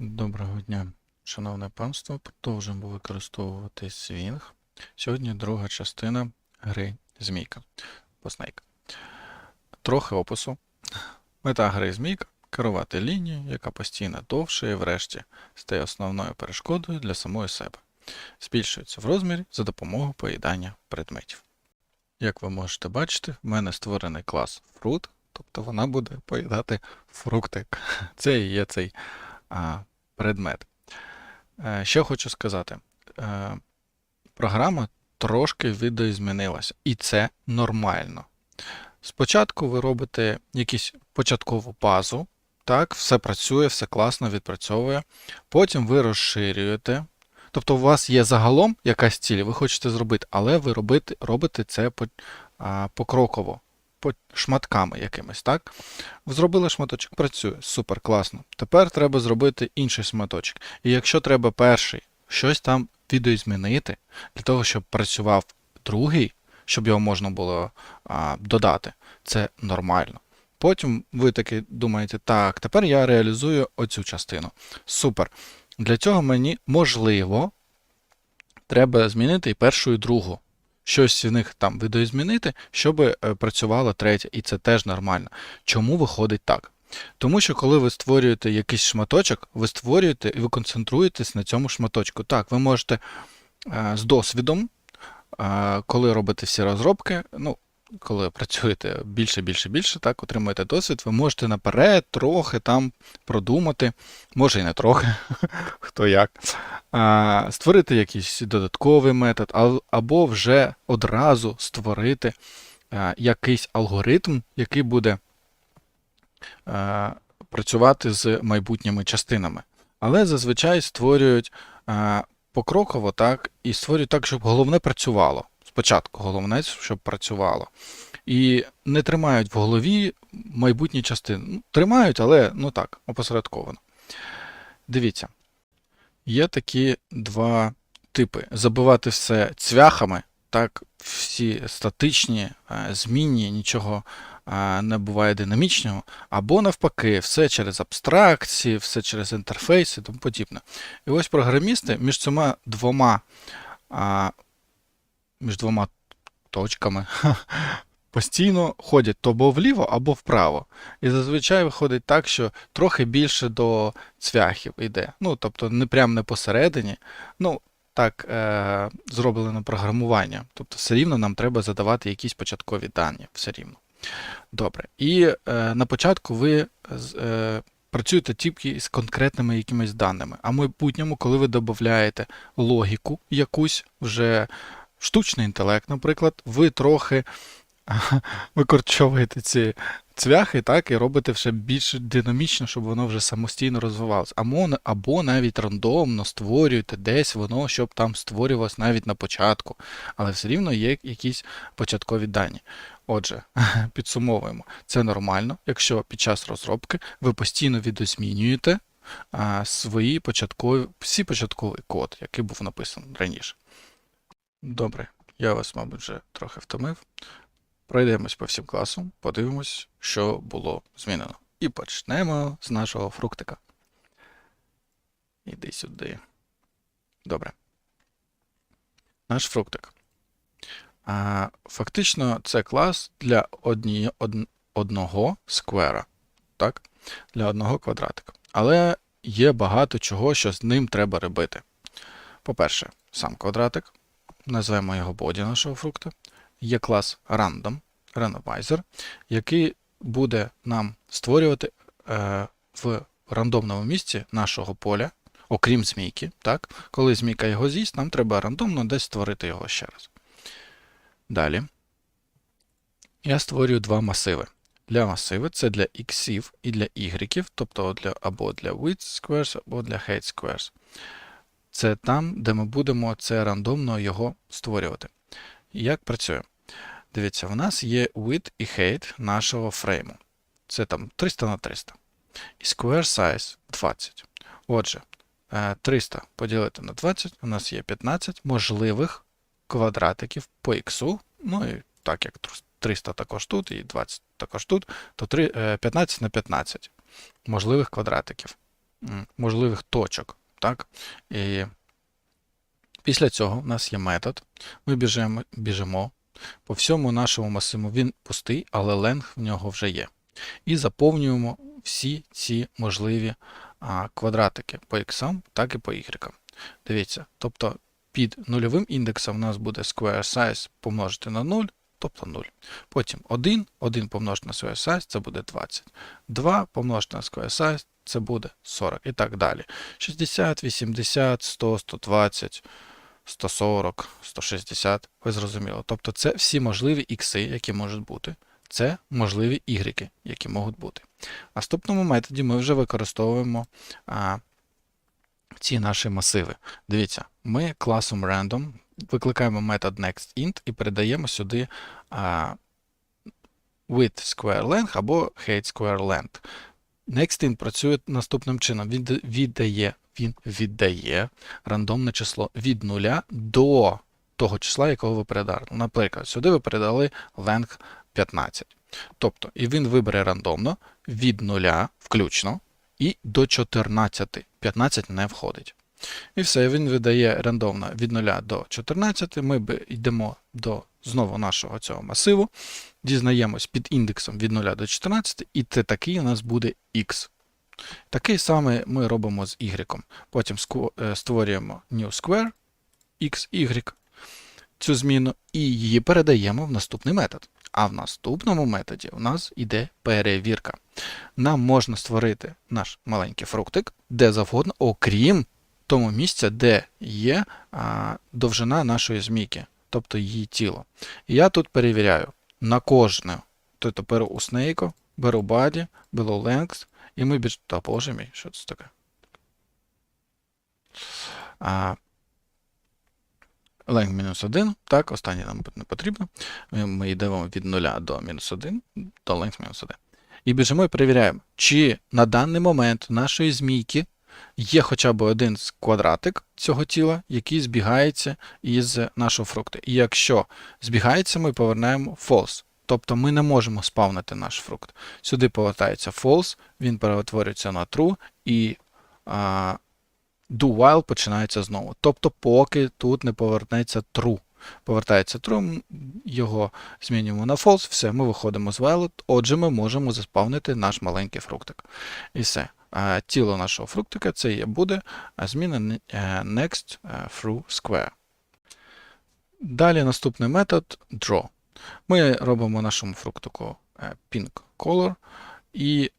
Доброго дня, шановне панство. Продовжуємо використовувати Swing. Сьогодні друга частина гри Змійка по Snake. Трохи опису. Мета гри Змійка керувати лінією, яка постійно довше і врешті стає основною перешкодою для самої себе. Збільшується в розмірі за допомогою поїдання предметів. Як ви можете бачити, в мене створений клас Fruit, тобто вона буде поїдати фруктик. Це і є цей предмет. Е, Що хочу сказати. Е, Програма трошки видоізмінилася, і це нормально. Спочатку ви робите якусь початкову базу, так, все працює, все класно відпрацьовує. Потім ви розширюєте. Тобто у вас є загалом якась ціль, ви хочете зробити, але ви робите, робите це покроково, по шматками якимись, так? Зробили шматочок, працює, супер, класно. Тепер треба зробити інший шматочок. І якщо треба перший щось там відеозмінити, для того, щоб працював другий, щоб його можна було а, додати, це нормально. Потім ви таки думаєте, так, тепер я реалізую оцю частину. Супер. Для цього мені можливо треба змінити і першу, і другу. Щось в них там видоізмінити, щоб е, працювала третя, і це теж нормально. Чому виходить так? Тому що коли ви створюєте якийсь шматочок, ви створюєте і ви концентруєтесь на цьому шматочку. Так, ви можете е, з досвідом, е, коли робите всі розробки, ну, коли працюєте більше, більше, більше, так, отримуєте досвід, ви можете наперед трохи там продумати, може і не трохи, хто як, а, створити якийсь додатковий метод, або вже одразу створити а, якийсь алгоритм, який буде а, працювати з майбутніми частинами. Але зазвичай створюють а, покроково так, і створюють так, щоб головне працювало. Спочатку головне, щоб працювало. І не тримають в голові майбутні частини. Ну, Тримають, але ну так, опосередковано. Дивіться, є такі два типи: забивати все цвяхами, так, всі статичні, е, змінні, нічого е, не буває динамічного, або навпаки, все через абстракції, все через інтерфейс і тому подібне. І ось програмісти між цими двома, між двома точками постійно ходять або вліво, або вправо. І зазвичай виходить так, що трохи більше до цвяхів йде. Ну, тобто не прямо не посередині. Ну, так е, зроблено програмування. Тобто все рівно нам треба задавати якісь початкові дані. Все рівно. Добре. І е, на початку ви е, працюєте тільки з конкретними якимись даними. А в майбутньому, коли ви додаєте логіку якусь, вже штучний інтелект, наприклад, ви трохи викорчовуєте ці цвяхи, так, і робите все більш динамічно, щоб воно вже самостійно розвивалося. Або, навіть рандомно створюєте десь воно, щоб там створювалось навіть на початку, але все рівно є якісь початкові дані. Отже, підсумовуємо, це нормально, якщо під час розробки ви постійно відозмінюєте свої початкові, всі початковий код, який був написаний раніше. Добре, я вас, мабуть, вже трохи втомив. Пройдемось по всім класам, подивимось, що було змінено. І почнемо з нашого фруктика. Іди сюди. Добре. Наш фруктик. А, фактично, це клас для одні, од, одного сквера. Так? Для одного квадратика. Але є багато чого, що з ним треба робити. По-перше, сам квадратик. Назвемо його боді нашого фрукта є клас Random, Randomizer, який буде нам створювати е, в рандомному місці нашого поля, окрім змійки. Так? Коли змійка його з'їсть, нам треба рандомно десь створити його ще раз. Далі. Я створюю два масиви. Для масиви це для іксів і для ігреків, тобто для, або для width squares, або для height squares. Це там, де ми будемо це рандомно його створювати. Як працює? Дивіться, в нас є width і height нашого фрейму. Це там 300 на 300. І square size 20. Отже, е, 300 поділити на 20, у нас є 15 можливих квадратиків по x. Ну і так як 300 також тут і 20 також тут, то три- е, 15 на 15 можливих квадратиків. можливих точок. Так? І після цього в нас є метод. Ми біжимо, біжимо. По всьому нашому масиву він пустий, але ленг в нього вже є. І заповнюємо всі ці можливі а, квадратики по x, так і по y. Дивіться, тобто під нульовим індексом у нас буде square size помножити на 0, тобто 0. Потім 1, 1 помножити на square size, це буде 20. 2 помножити на square size, це буде 40 і так далі. 60, 80, 100, 120, 140, 160, ви зрозуміли. Тобто це всі можливі ікси, які можуть бути. Це можливі ігреки, які можуть бути. В наступному методі ми вже використовуємо а, ці наші масиви. Дивіться, ми класом random викликаємо метод nextInt і передаємо сюди а, width square length або height square length. NextInt працює наступним чином. Він віддає, він віддає рандомне число від 0 до того числа, якого ви передали. Наприклад, сюди ви передали length 15. Тобто, і він вибере рандомно від 0 включно і до 14. 15 не входить. І все, він видає рандомно від 0 до 14. Ми йдемо до знову нашого цього масиву, дізнаємось під індексом від 0 до 14, і це такий у нас буде x. Такий самий ми робимо з y. Потім е, створюємо new square x, y, цю зміну, і її передаємо в наступний метод. А в наступному методі у нас іде перевірка. Нам можна створити наш маленький фруктик де завгодно, окрім тому місця, де є а, довжина нашої змійки, тобто її тіло. І я тут перевіряю на кожне. Тобто беру у Snake, беру body, беру length, і ми біж... Та боже мій, що це таке? А, length мінус 1, так, останнє нам не потрібно. Ми, йдемо від 0 до мінус 1, до length мінус 1. І біжимо і перевіряємо, чи на даний момент нашої змійки є хоча б один квадратик цього тіла, який збігається із нашого фрукту. І якщо збігається, ми повернемо false. Тобто ми не можемо спавнити наш фрукт. Сюди повертається false, він перетворюється на true, і а, do while починається знову. Тобто, поки тут не повернеться true. Повертається true, його змінюємо на false, все, ми виходимо з while, отже, ми можемо заспавнити наш маленький фруктик. І все. Тіло нашого фруктика це є буде зміна е, next е, through square. Далі наступний метод draw. Ми робимо нашому фруктику е, pink color. І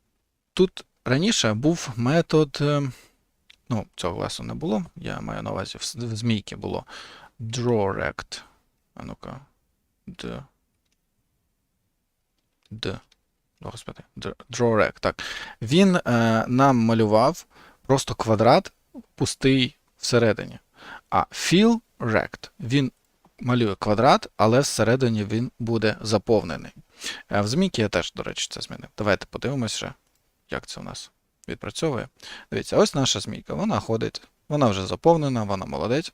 тут раніше був метод, е, ну, цього класу не було, я маю на увазі в змійки було drawrect. А ну-ка. D. D. Господи, Dr- drawrect, так. Він е, нам малював просто квадрат пустий всередині. А fill він малює квадрат, але всередині він буде заповнений. Е, В змійки я теж, до речі, це змінив. Давайте подивимося, як це у нас відпрацьовує. Дивіться, ось наша змійка. Вона ходить, вона вже заповнена, вона молодець.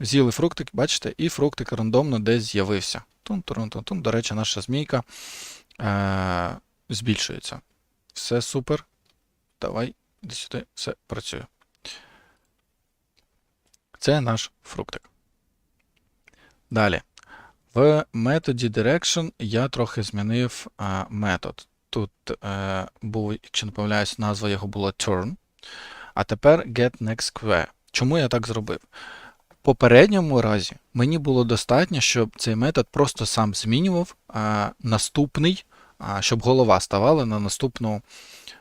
З'їли фруктик, бачите, і фруктик рандомно десь з'явився. Тун-тун-тун-тун. До речі, наша змійка е- збільшується. Все супер. Давай, іди сюди, все працює. Це наш фруктик. Далі. В методі Direction я трохи змінив а, метод. Тут е, був, якщо не помиляюсь, назва його була turn. А тепер get next square. Чому я так зробив? В попередньому разі мені було достатньо, щоб цей метод просто сам змінював а, наступний, а, щоб голова ставала на наступну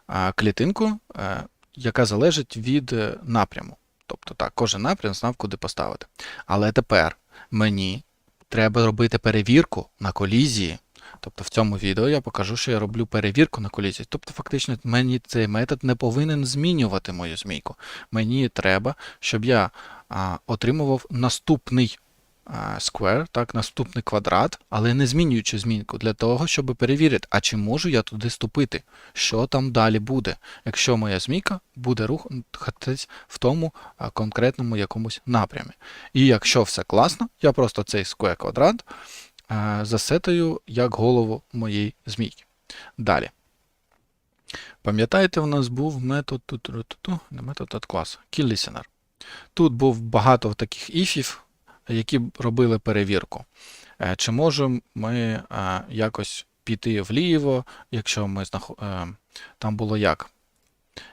а, клітинку, е, яка залежить від е, напряму. Тобто так, кожен напрям знав, куди поставити. Але тепер мені треба робити перевірку на колізії. Тобто в цьому відео я покажу, що я роблю перевірку на колізії. Тобто, фактично, мені цей метод не повинен змінювати мою змійку. Мені треба, щоб я а, отримував наступний square, так, наступний квадрат, але не змінюючи змінку, для того, щоб перевірити, а чи можу я туди ступити, що там далі буде, якщо моя змійка буде рухатись в тому конкретному якомусь напрямі. І якщо все класно, я просто цей square квадрат а, засетаю як голову моєї змійки. Далі. Пам'ятаєте, в нас був метод тут, тут, не метод, а клас KeyListener. Тут був багато таких іфів, які робили перевірку. Е, Чи можемо ми е, якось піти вліво, якщо ми знахо- е, там було як?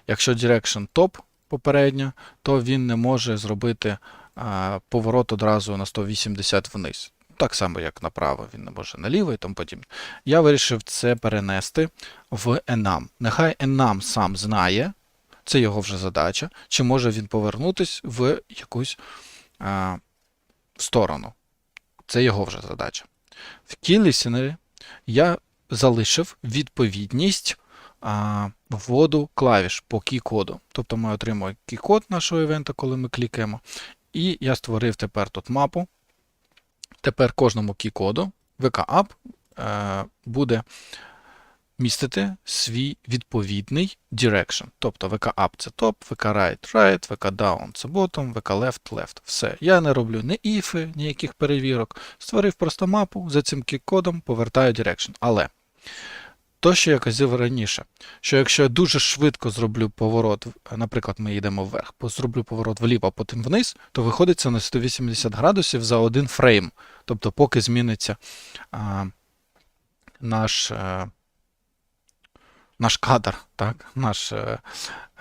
Якщо direction топ попередньо, то він не може зробити е, поворот одразу на 180 вниз. Так само, як направо, він не може наліво і тому подібне. Я вирішив це перенести в enum. Нехай enum сам знає, це його вже задача, чи може він повернутись в якусь а, сторону. Це його вже задача. В key я залишив відповідність а, вводу клавіш по key-коду. Тобто ми отримуємо key-код нашого івента, коли ми клікаємо. І я створив тепер тут мапу. Тепер кожному кі-коду VK-App е, буде містити свій відповідний direction. Тобто VK-Up це топ, VK-Right right, VK-Down це bottom, VK-Left left. Все. Я не роблю ні іфи, ніяких перевірок. Створив просто мапу, за цим кік-кодом повертаю direction. Але то, що я казав раніше, що якщо я дуже швидко зроблю поворот, наприклад, ми йдемо вверх, зроблю поворот вліво, а потім вниз, то виходить це на 180 градусів за один фрейм. Тобто, поки зміниться а, наш. е, наш кадр, так? наш, е,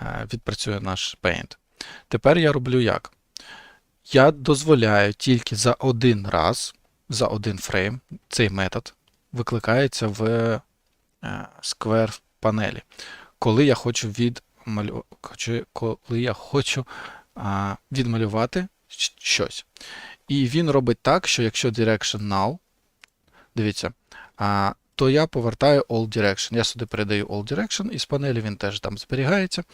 е, відпрацює наш Paint. Тепер я роблю як? Я дозволяю тільки за один раз, за один фрейм, цей метод викликається в е, Square панелі. Коли я хочу відмалю... коли я хочу відмалювати щось. І він робить так, що якщо direction null, дивіться, то я повертаю all direction. Я сюди передаю all direction, і з панелі він теж там зберігається.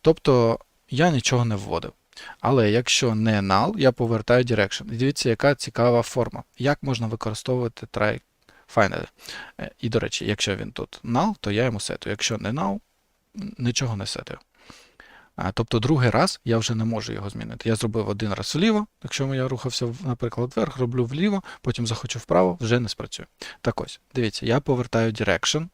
Тобто я нічого не вводив. Але якщо не null, я повертаю direction. І дивіться, яка цікава форма. Як можна використовувати finally. Е, І, до речі, якщо він тут null, то я йому сетую. Якщо не null, нічого не сетую. Тобто другий раз я вже не можу його змінити. Я зробив один раз вліво, якщо я рухався, наприклад, вверх, роблю вліво, потім захочу вправо, вже не спрацює. Так ось, дивіться, я повертаю direction.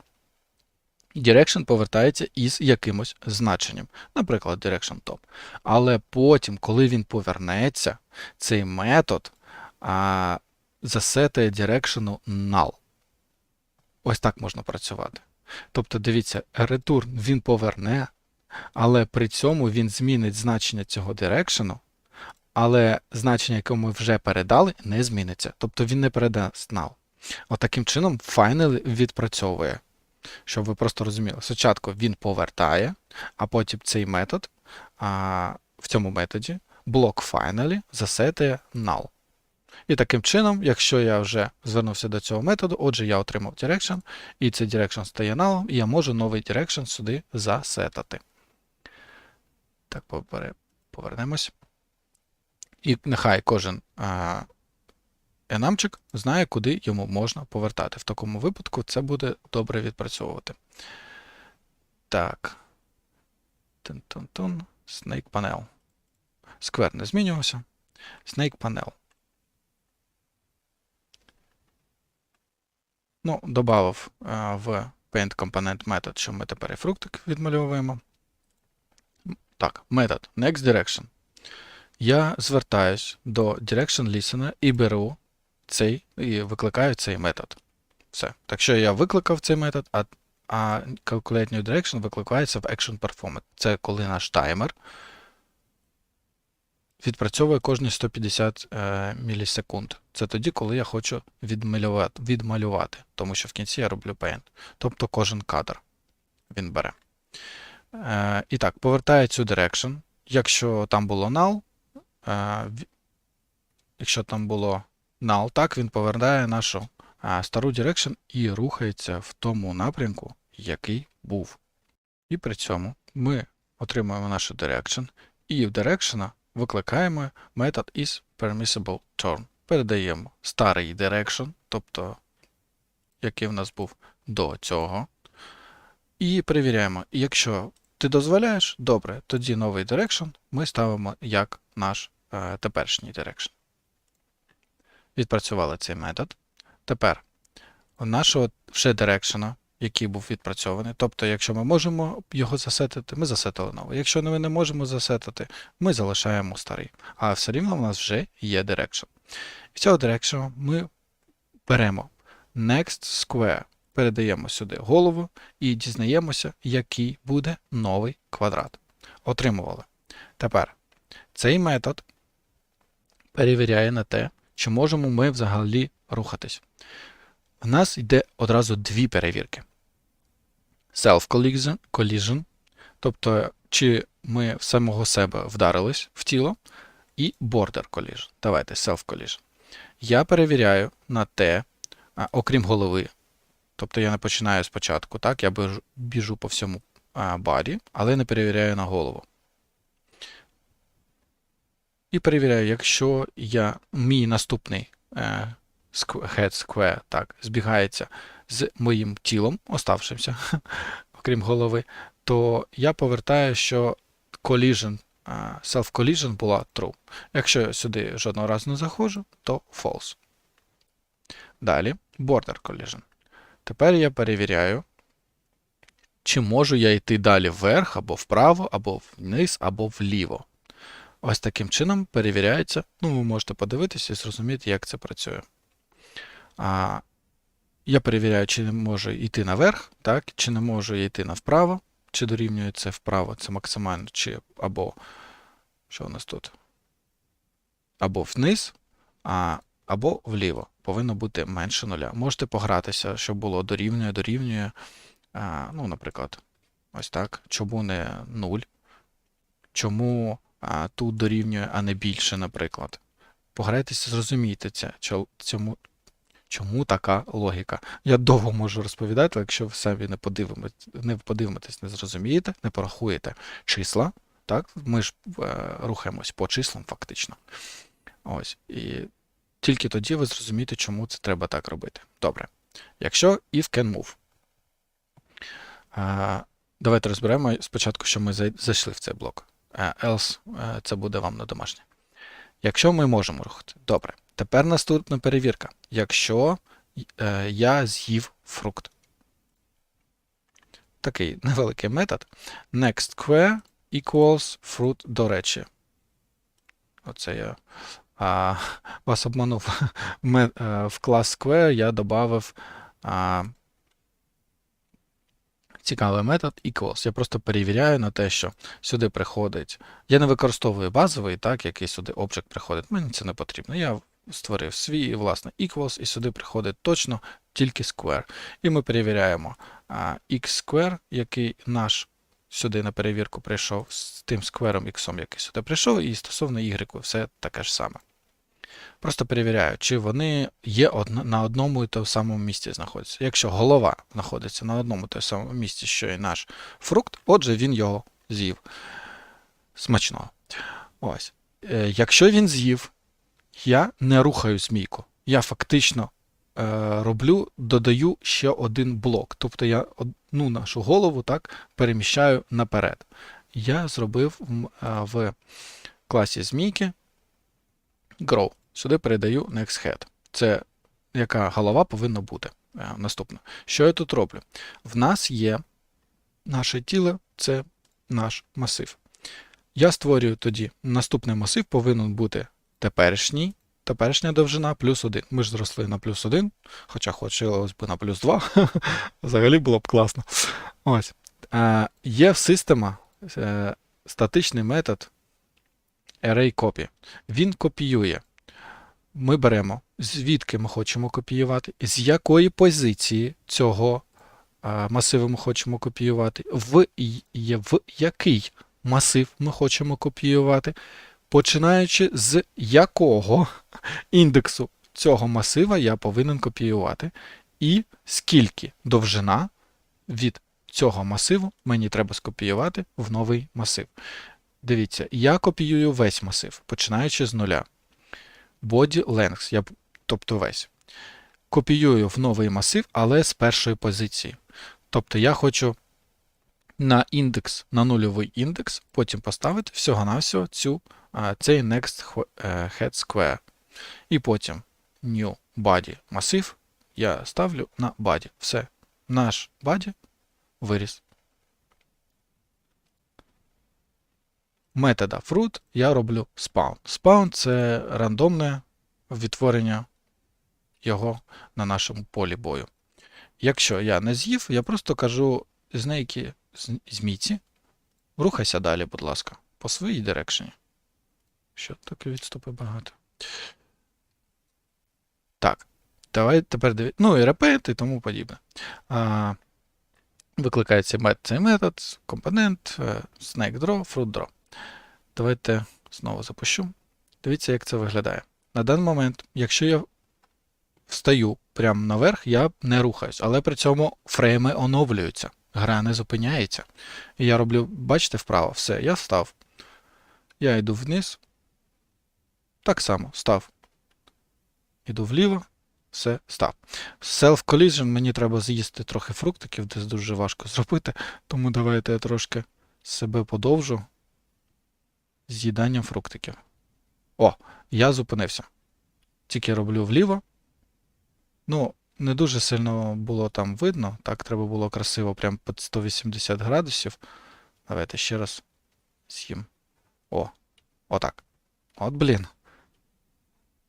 Direction повертається із якимось значенням, наприклад, direction top. Але потім, коли він повернеться, цей метод а, засетає direction null. Ось так можна працювати. Тобто, дивіться, return він поверне, але при цьому він змінить значення цього direction, але значення, яке ми вже передали, не зміниться. Тобто він не передасть null. Отаким чином final відпрацьовує. Щоб ви просто розуміли, спочатку він повертає, а потім цей метод а, в цьому методі блок finally засетує null. І таким чином, якщо я вже звернувся до цього методу, отже, я отримав direction, і цей direction стає null, і я можу новий direction сюди засетати. Так, повернемось. І нехай кожен а, енамчик знає, куди йому можна повертати. В такому випадку це буде добре відпрацьовувати. Так. Тун-тун-тун. Snake Panel. Square не змінювався. Snake Panel. Ну, додав в Paint Component метод, що ми тепер і фруктик відмальовуємо. Так, метод Next Direction. Я звертаюсь до Direction Listener і беру цей і викликаю цей метод. Все. Так що я викликав цей метод, а, а Calculate New Direction викликається в Action Performance. Це коли наш таймер відпрацьовує кожні 150 е, мілісекунд. Це тоді, коли я хочу відмалювати, тому що в кінці я роблю paint. Тобто кожен кадр він бере. Е, і так, повертаю цю direction. Якщо там було null, е, якщо там було null, так, він повертає нашу стару direction і рухається в тому напрямку, який був. І при цьому ми отримуємо нашу direction, і в direction викликаємо метод is permissible turn. Передаємо старий direction, тобто який в нас був до цього. І перевіряємо. Якщо ти дозволяєш, добре, тоді новий direction ми ставимо як наш е, теперішній direction. Відпрацювали цей метод. Тепер у нашого вже direction який був відпрацьований. Тобто, якщо ми можемо його засетити, ми засетили новий. Якщо ми не можемо засетити, ми залишаємо старий. А все рівно в нас вже є direction. І цього direction ми беремо next square, передаємо сюди голову і дізнаємося, який буде новий квадрат. Отримували. Тепер цей метод перевіряє на те, чи можемо ми взагалі рухатись. В нас йде одразу дві перевірки: self-collision, тобто, чи ми в самого себе вдарились в тіло, і border collision. Давайте self-collision. Я перевіряю на те, а, окрім голови. Тобто я не починаю спочатку, так? Я біжу, біжу по всьому барі, але не перевіряю на голову. І перевіряю, якщо я, мій наступний е, head square так, збігається з моїм тілом, оставшимся, окрім голови, то я повертаю, що collision, self-collision була true. Якщо я сюди жодного разу не заходжу, то false. Далі border collision. Тепер я перевіряю, чи можу я йти далі вверх, або вправо, або вниз, або вліво. Ось таким чином перевіряється. Ну, ви можете подивитися і зрозуміти, як це працює. А, Я перевіряю, чи не можу йти наверх, так, чи не можу я йти навправо, чи дорівнює це вправо, це максимально, чи або що у нас тут? Або вниз, а, або вліво. Повинно бути менше нуля. Можете погратися, щоб було дорівнює, дорівнює. А, ну, наприклад, ось так. Чому не 0? Чому а, тут дорівнює, а не більше, наприклад. Пограйтеся, зрозумійте це, цьому, чому така логіка. Я довго можу розповідати, якщо ви самі не подивитесь, не подивитесь, не зрозумієте, не порахуєте числа, так, ми ж е, рухаємось по числам фактично. Ось. І тільки тоді ви зрозумієте, чому це треба так робити. Добре. Якщо if can move. А, давайте розберемо спочатку, що ми зайшли в цей блок. Е, else е, це буде вам на домашнє. Якщо ми можемо рухати. Добре. Тепер наступна перевірка. Якщо е, я з'їв фрукт. Такий невеликий метод. Next square equals fruit, до речі. Оце я а, вас обманув. Е, В клас square я додав цікавий метод equals. Я просто перевіряю на те, що сюди приходить. Я не використовую базовий, так, який сюди object приходить. Мені це не потрібно. Я створив свій власне equals, і сюди приходить точно тільки square. І ми перевіряємо а, x square, який наш сюди на перевірку прийшов з тим сквером x, який сюди прийшов, і стосовно y все таке ж саме. Просто перевіряю, чи вони є на одному і тому самому місці знаходяться. Якщо голова знаходиться на одному і тому самому місці, що і наш фрукт, отже, він його з'їв. Смачного. Ось. Е, Якщо він з'їв, я не рухаю змійку. Я фактично е, роблю, додаю ще один блок. Тобто я одну нашу голову так переміщаю наперед. Я зробив е, в класі змійки grow. Сюди передаю next head. Це яка голова повинна бути. Е, Наступно. Що я тут роблю? В нас є наше тіло, це наш масив. Я створюю тоді наступний масив повинен бути теперішній, теперішня довжина плюс 1. Ми ж зросли на плюс 1, хоча хотілося б на плюс 2. Взагалі було б класно. Ось. Е, є в система е, статичний метод array. Він копіює. Ми беремо, звідки ми хочемо копіювати, з якої позиції цього масиву ми хочемо копіювати, в, в який масив ми хочемо копіювати, починаючи з якого індексу цього масива я повинен копіювати, і скільки довжина від цього масиву мені треба скопіювати в новий масив. Дивіться, я копіюю весь масив, починаючи з нуля. Body length, я, тобто весь. Копіюю в новий масив, але з першої позиції. Тобто я хочу на індекс, на нульовий індекс, потім поставити всього-навсього цей next е, head square. І потім new body масив я ставлю на body. Все. наш баді виріс. Метода fruit я роблю spawn. Spawn це рандомне відтворення його на нашому полі бою. Якщо я не з'їв, я просто кажу знейки з- змійці, рухайся далі, будь ласка, по своїй дирекшені. Що таке відступи багато? Так, давай тепер диві... Ну і репет і тому подібне. А, викликається мет, цей метод, компонент, е, snake draw, fruit draw. Давайте знову запущу. Дивіться, як це виглядає. На даний момент, якщо я встаю прямо наверх, я не рухаюсь, але при цьому фрейми оновлюються, гра не зупиняється. І я роблю, бачите, вправо, все, я встав. Я йду вниз. Так само став. Іду вліво, все, став. Self-collision мені треба з'їсти трохи фруктиків, десь дуже важко зробити, тому давайте я трошки себе подовжу з'їданням фруктиків. О, я зупинився. Тільки роблю вліво. Ну, не дуже сильно було там видно. Так, треба було красиво, прям під 180 градусів. Давайте ще раз з'їм. О, отак. От, блін.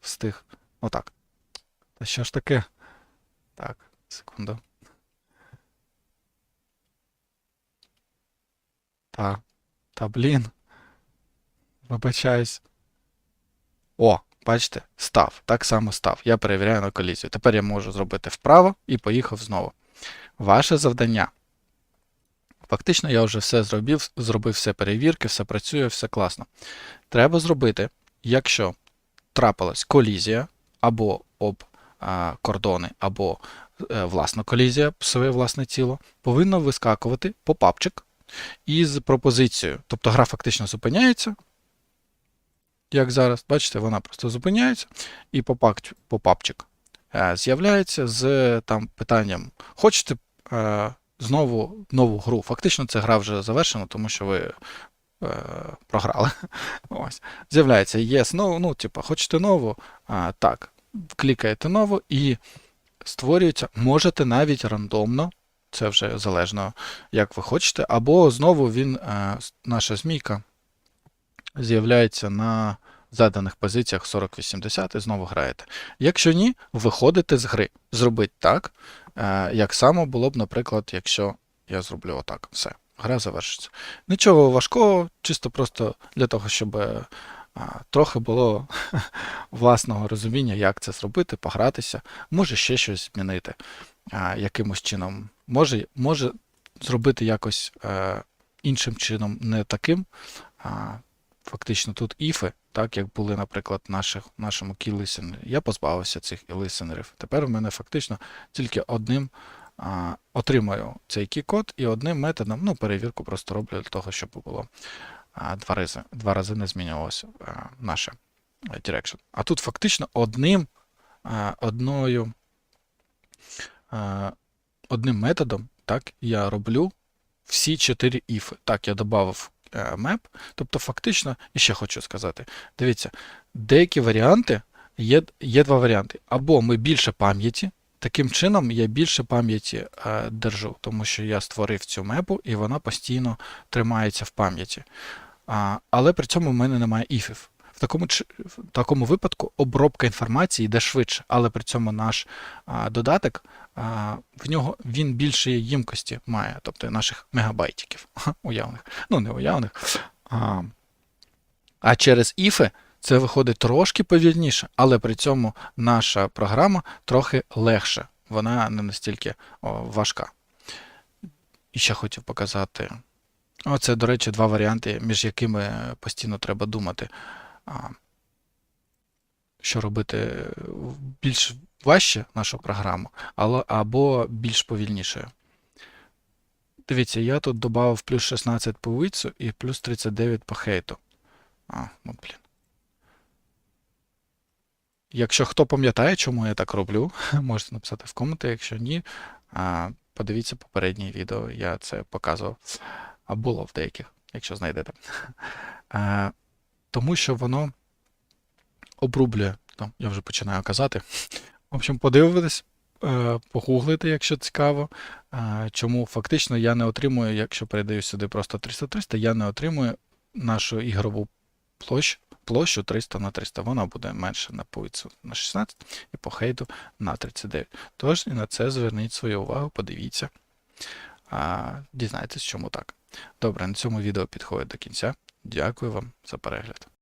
Встиг. Отак. Та що ж таке? Так, секунду. Та. Та блін. Вибачаюсь. О, бачите, став. Так само став. Я перевіряю на колізію. Тепер я можу зробити вправо і поїхав знову. Ваше завдання. Фактично, я вже все зробив, зробив все перевірки, все працює, все класно. Треба зробити, якщо трапилась колізія або об а, кордони, або е, власна колізія, своє власне тіло, повинно вискакувати попапчик із пропозицією. Тобто гра фактично зупиняється, як зараз, бачите, вона просто зупиняється, і попапчик е, з'являється з там питанням: хочете е, знову нову гру? Фактично, ця гра вже завершена, тому що ви е, програли. Ось. З'являється yes, no, ну, типу, хочете нову? А, так, клікаєте нову і створюється, можете навіть рандомно. Це вже залежно, як ви хочете, або знову він, наша змійка, з'являється на заданих позиціях 40-80 і знову граєте. Якщо ні, виходите з гри. Зробіть так, е, як само було б, наприклад, якщо я зроблю отак. Все, гра завершиться. Нічого важкого, чисто просто для того, щоб е, трохи було власного розуміння, як це зробити, погратися, може ще щось змінити якимось чином. Може, може зробити якось е, іншим чином, не таким. Фактично тут іфи, так як були, наприклад, наших, нашому key listener. Я позбавився цих лисенерів. Тепер в мене фактично тільки одним а, отримую цей key-код і одним методом, ну, перевірку просто роблю для того, щоб було а, два рази, два рази не змінювалося а, наше е, direction. А тут фактично одним, а, одною, а, одним методом, так, я роблю всі чотири іфи. Так, я додав map, тобто фактично, і ще хочу сказати, дивіться, деякі варіанти, є, є два варіанти. Або ми більше пам'яті, таким чином я більше пам'яті е, держу, тому що я створив цю мепу і вона постійно тримається в пам'яті. Але при цьому в мене немає іфів. В такому, в такому випадку обробка інформації йде швидше, але при цьому наш а, додаток, в нього він більшої їмкості має, тобто наших мегабайтиків уявних. Ну, не уявних. А, а через іфи це виходить трошки повільніше, але при цьому наша програма трохи легша. Вона не настільки о, важка. І ще хотів показати. Оце, до речі, два варіанти, між якими постійно треба думати. Що робити більш важче нашу програму, або більш повільнішою. Дивіться, я тут додав плюс 16 по вицю і плюс 39 по хейту. А, ну блін. Якщо хто пам'ятає, чому я так роблю, можете написати в коменти, якщо ні, подивіться попереднє відео, я це показував. А було в деяких, якщо знайдете. Тому що воно обрублює. Ну, я вже починаю казати. В общем, подивитись, е, погуглити, якщо цікаво. Чому фактично я не отримую, якщо передаю сюди просто 300-300, я не отримую нашу ігрову площу, площу 300 на 300. Вона буде менше на пуйцу на 16 і по хейду на 39. Тож і на це зверніть свою увагу, подивіться. А, Дізнайтесь, чому так. Добре, на цьому відео підходить до кінця. Дякую вам за перегляд.